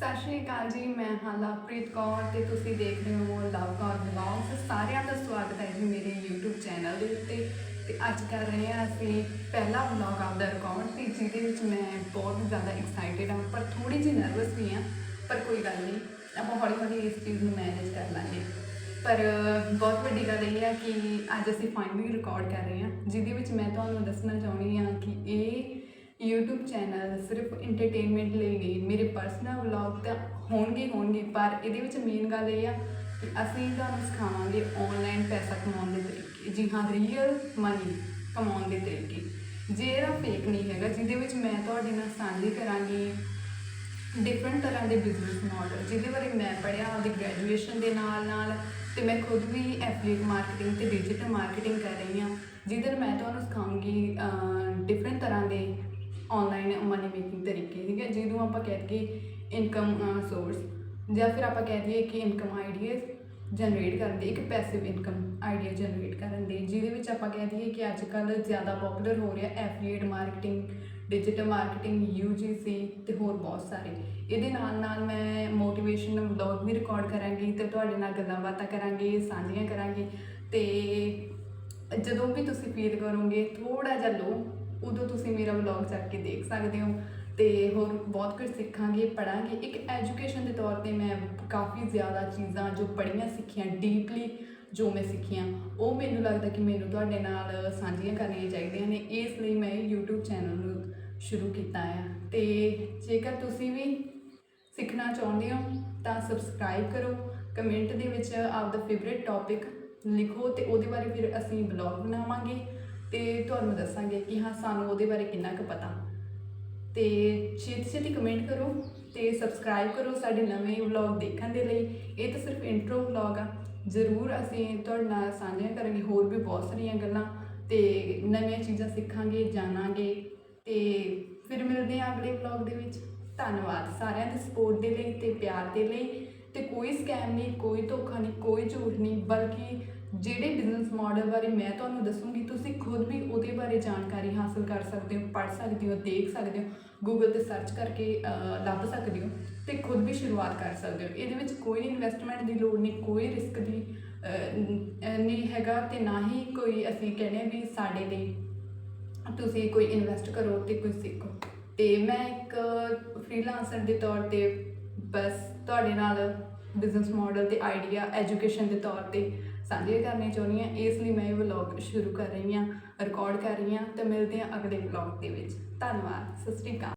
ਸਤਿ ਸ਼੍ਰੀ ਅਕਾਲ ਜੀ, ਮੈਂ ਹਾਂ ਲਵਪ੍ਰੀਤ ਕੌਰ ਤੇ ਤੁਸੀਂ ਦੇਖ ਰਹੇ ਹੋ ਲਵ ਕੌਰ ਵਲੌਗਸ। ਸਾਰਿਆਂ ਦਾ ਸਵਾਗਤ ਹੈ ਜੀ ਮੇਰੇ YouTube ਚੈਨਲ ਦੇ ਉੱਤੇ। ਤੇ ਅੱਜ ਕਰ ਰਹੇ ਹਾਂ ਅਸੀਂ ਪਹਿਲਾ ਵਲੌਗ ਆਪਦਾ ਰਿਕਾਰਡ ਤੇ, ਜਿਹਦੇ ਵਿੱਚ ਮੈਂ ਬਹੁਤ ਜ਼ਿਆਦਾ ਐਕਸਾਈਟਿਡ ਹਾਂ, ਪਰ ਥੋੜੀ ਜਿਹੀ ਨਰਵਸ ਵੀ ਹਾਂ, ਪਰ ਕੋਈ ਗੱਲ ਨਹੀਂ, ਆਪਾਂ ਹੌਲੀ ਹੌਲੀ ਇਸ ਚੀਜ਼ ਨੂੰ ਮੈਨੇਜ ਕਰ ਲਾਂਗੇ। ਪਰ, ਬਹੁਤ ਵੱਡੀ ਗੱਲ ਇਹ ਹੈ ਕਿ ਅੱਜ ਅਸੀਂ ਫਾਈਨਲੀ ਰਿਕਾਰਡ ਕਰ ਰਹੇ ਹਾਂ, ਜਿਹਦੇ ਵਿੱਚ ਮੈਂ ਤੁਹਾਨੂੰ ਦੱਸਣਾ ਚਾਹੁੰਦੀ ਹਾਂ ਕਿ ਇਹ YouTube ਚੈਨਲ ਸਿਰਫ ਐਂਟਰਟੇਨਮੈਂਟ ਲਈ ਨਹੀਂ, ਮੇਰੇ ਪਰਸਨਲ ਵਲੌਗ ਤਾਂ ਹੋਣਗੇ ਹੋਣਗੇ, ਪਰ ਇਹਦੇ ਵਿੱਚ ਮੇਨ ਗੱਲ ਇਹ ਆ ਕਿ ਅਸੀਂ ਤੁਹਾਨੂੰ ਸਿਖਾਵਾਂਗੇ ਆਨਲਾਈਨ ਪੈਸਾ ਕਮਾਉਣ ਦੇ ਤਰੀਕੇ, ਜੀ ਹਾਂ ਰੀਅਲ ਮਨੀ ਕਮਾਉਣ ਦੇ ਤਰੀਕੇ। ਜਿਹੜਾ ਫੇਕ ਨਹੀਂ ਹੈਗਾ, ਜਿਹਦੇ ਵਿੱਚ ਮੈਂ ਤੁਹਾਡੇ ਨਾਲ ਸਾਂਝੀ ਕਰਾਂਗੀ ਡਿਫਰੈਂਟ ਤਰ੍ਹਾਂ ਦੇ ਬਿਜ਼ਨਸ ਮਾਡਲ ਜਿਹਦੇ ਬਾਰੇ ਮੈਂ ਪੜਿਆ ਆਪਦੀ ਗ੍ਰੈਜੂਏਸ਼ਨ ਦੇ ਨਾਲ ਨਾਲ ਤੇ ਮੈਂ ਖੁਦ ਵੀ ਐਫਲੀਟ ਮਾਰਕੀਟਿੰਗ ਤੇ ਡਿਜੀਟਲ ਮਾਰਕੀਟਿੰਗ ਕਰ ਰਹੀ ਹਾਂ। ਜਿਹਦੇ ਨਾਲ ਮੈਂ ਤੁਹਾਨੂੰ ਸਿਖਾਉਂਗੀ ਡਿਫਰੈਂਟ ਤਰ੍ਹਾਂ ਦੇ ਆਨਲਾਈਨ ਮਨੀ ਮੇਕਿੰਗ ਤਰੀਕੇ, ਠੀਕ ਹੈ? ਜਿਹਨੂੰ ਆਪਾਂ ਕਹਿ ਦਈਏ ਇਨਕਮ ਸੋਰਸ ਜਾਂ ਫਿਰ ਆਪਾਂ ਕਹਿ ਦਈਏ ਕਿ ਇਨਕਮ ਆਈਡੀਆਜ਼ ਜਨਰੇਟ ਕਰਨ ਦੇ, ਇੱਕ ਪੈਸਿਵ ਇਨਕਮ ਆਈਡੀਆ ਜਨਰੇਟ ਕਰਨ ਦੇ, ਜਿਹਦੇ ਵਿੱਚ ਆਪਾਂ ਕਹਿ ਦਈਏ ਕਿ ਅੱਜ ਕੱਲ੍ਹ ਜ਼ਿਆਦਾ ਪਪੂਲਰ ਹੋ ਰਿਹਾ affiliate marketing digital marketing UGC ਤੇ ਹੋਰ ਬਹੁਤ ਸਾਰੇ। ਇਹਦੇ ਨਾਲ ਨਾਲ ਮੈਂ ਮੋਟੀਵੇਸ਼ਨਲ ਵਲੌਗ ਵੀ ਰਿਕਾਰਡ ਕਰਾਂਗੀ ਤੇ ਤੁਹਾਡੇ ਨਾਲ ਗੱਲਾਂ ਬਾਤਾਂ ਕਰਾਂਗੇ, ਸਾਂਝੀਆਂ ਕਰਾਂਗੀ ਤੇ ਜਦੋਂ ਵੀ ਤੁਸੀਂ ਫੀਲ ਕਰੋਗੇ ਥੋੜਾ ਜਿਹਾ ਲੋ ਉਦੋਂ ਤੁਸੀਂ ਮੇਰਾ ਵਲੌਗ ਚੱਕ ਕੇ ਦੇਖ ਸਕਦੇ ਹੋ ਤੇ ਹੋਰ ਬਹੁਤ ਕੁਝ ਸਿੱਖਾਂਗੇ ਪੜਾਂਗੇ ਇੱਕ ਐਜੂਕੇਸ਼ਨ ਦੇ ਤੌਰ ਤੇ ਮੈਂ ਕਾਫੀ ਜ਼ਿਆਦਾ ਚੀਜ਼ਾਂ ਜੋ ਪੜ੍ਹੀਆਂ ਸਿੱਖੀਆਂ ਡੀਪਲੀ ਜੋ ਮੈਂ ਸਿੱਖੀਆਂ, ਉਹ ਮੈਨੂੰ ਲੱਗਦਾ ਕਿ ਮੈਨੂੰ ਤੁਹਾਡੇ ਨਾਲ ਸਾਂਝੀਆਂ ਕਰਨੀਆਂ ਚਾਹੀਦੀਆਂ ਨੇ। ਇਸ ਲਈ ਮੈਂ ਇਹ YouTube ਚੈਨਲ ਨੂੰ ਸ਼ੁਰੂ ਕੀਤਾ ਹੈ ਤੇ ਜੇਕਰ ਤੁਸੀਂ ਵੀ ਸਿੱਖਣਾ ਚਾਹੁੰਦੇ ਹੋ, ਤਾਂ ਸਬਸਕ੍ਰਾਈਬ ਕਰੋ। ਕਮੈਂਟ ਦੇ ਵਿੱਚ ਆਪਦਾ ਫੇਵਰਿਟ ਟੌਪਿਕ ਲਿਖੋ ਤੇ ਉਹਦੇ ਬਾਰੇ ਫਿਰ ਅਸੀਂ ਬਲੌਗ ਬਣਾਵਾਂਗੇ। ਤੇ ਤੁਹਾਨੂੰ ਦੱਸਾਂਗੇ ਕਿ ਹਾਂ, ਸਾਨੂੰ ਉਹਦੇ ਬਾਰੇ ਕਿੰਨਾ ਕੁ ਪਤਾ। ਤੇ ਛੇਤੀ ਛੇਤੀ ਕਮੈਂਟ ਕਰੋ ਤੇ ਸਬਸਕ੍ਰਾਈਬ ਕਰੋ ਸਾਡੇ ਨਵੇਂ ਵਲੌਗ ਦੇਖਣ ਦੇ ਲਈ। ਇਹ ਤਾਂ ਸਿਰਫ ਇੰਟਰੋ ਵਲੌਗ ਆ। ਜ਼ਰੂਰ ਅਸੀਂ ਤੁਹਾਡੇ ਨਾਲ ਸਾਂਝੀਆਂ ਕਰਾਂਗੇ, ਹੋਰ ਵੀ ਬਹੁਤ ਸਾਰੀਆਂ ਗੱਲਾਂ। ਤੇ ਨਵੀਆਂ ਚੀਜ਼ਾਂ ਸਿੱਖਾਂਗੇ, ਜਾਣਾਂਗੇ। ਤੇ ਫਿਰ ਮਿਲਦੇ ਹਾਂ ਅਗਲੇ ਵਲੌਗ ਦੇ ਵਿੱਚ। ਧੰਨਵਾਦ ਸਾਰਿਆਂ ਦੇ ਸਪੋਰਟ ਦੇ ਲਈ ਤੇ ਪਿਆਰ ਦੇ ਲਈ। ਤੇ ਕੋਈ ਸਕੈਮ ਨਹੀਂ, ਕੋਈ ਧੋਖਾ ਨਹੀਂ, ਕੋਈ ਝੂਠ ਨਹੀਂ, ਬਲਕਿ ਜਿਹੜੇ ਬਿਜ਼ਨਸ ਮਾਡਲ ਬਾਰੇ ਮੈਂ ਤੁਹਾਨੂੰ ਦੱਸੂੰਗੀ, ਤੁਸੀਂ ਖੁਦ ਵੀ ਉਹਦੇ ਬਾਰੇ ਜਾਣਕਾਰੀ ਹਾਸਲ ਕਰ ਸਕਦੇ ਹੋ, ਪੜ੍ਹ ਸਕਦੇ ਹੋ, ਦੇਖ ਸਕਦੇ ਹੋ ਗੂਗਲ ਤੇ ਸਰਚ ਕਰਕੇ ਲੱਭ ਸਕਦੇ ਹੋ ਤੇ ਖੁਦ ਵੀ ਸ਼ੁਰੂਆਤ ਕਰ ਸਕਦੇ ਹੋ। ਇਹਦੇ ਵਿੱਚ ਕੋਈ ਇਨਵੈਸਟਮੈਂਟ ਦੀ ਲੋੜ ਨਹੀਂ, ਕੋਈ ਰਿਸਕ ਦੀ ਨਹੀਂ ਹੈਗਾ ਤੇ ਨਾ ਹੀ ਕੋਈ ਅਸੀਂ ਕਹਿੰਦੇ ਵੀ ਸਾਡੇ ਲਈ ਤੁਸੀਂ ਕੋਈ ਇਨਵੈਸਟ ਕਰੋ ਤੇ ਕੋਈ ਸਿੱਖੋ। ਤੇ ਮੈਂ ਇੱਕ ਫ੍ਰੀਲਾਂਸਰ ਦੇ ਤੌਰ ਤੇ ਬਸ ਤੁਹਾਡੇ ਨਾਲ ਬਿਜ਼ਨਸ ਮਾਡਲ ਤੇ ਆਈਡੀਆ ਐਜੂਕੇਸ਼ਨ ਦੇ ਤੌਰ ਤੇ ਸਾਂਝੇ ਕਰਨੇ ਚਾਹੁੰਦੀ ਹਾਂ। ਇਸ ਲਈ ਮੈਂ ਇਹ ਵਲੌਗ ਸ਼ੁਰੂ ਕਰ ਰਹੀ ਹਾਂ ਰਿਕਾਰਡ ਕਰ ਰਹੀ ਹਾਂ ਤੇ ਮਿਲਦੇ ਹਾਂ ਅਗਲੇ ਵਲੌਗ ਦੇ ਵਿੱਚ। ਧੰਨਵਾਦ, ਸਤਿ ਸ਼੍ਰੀ ਅਕਾਲ।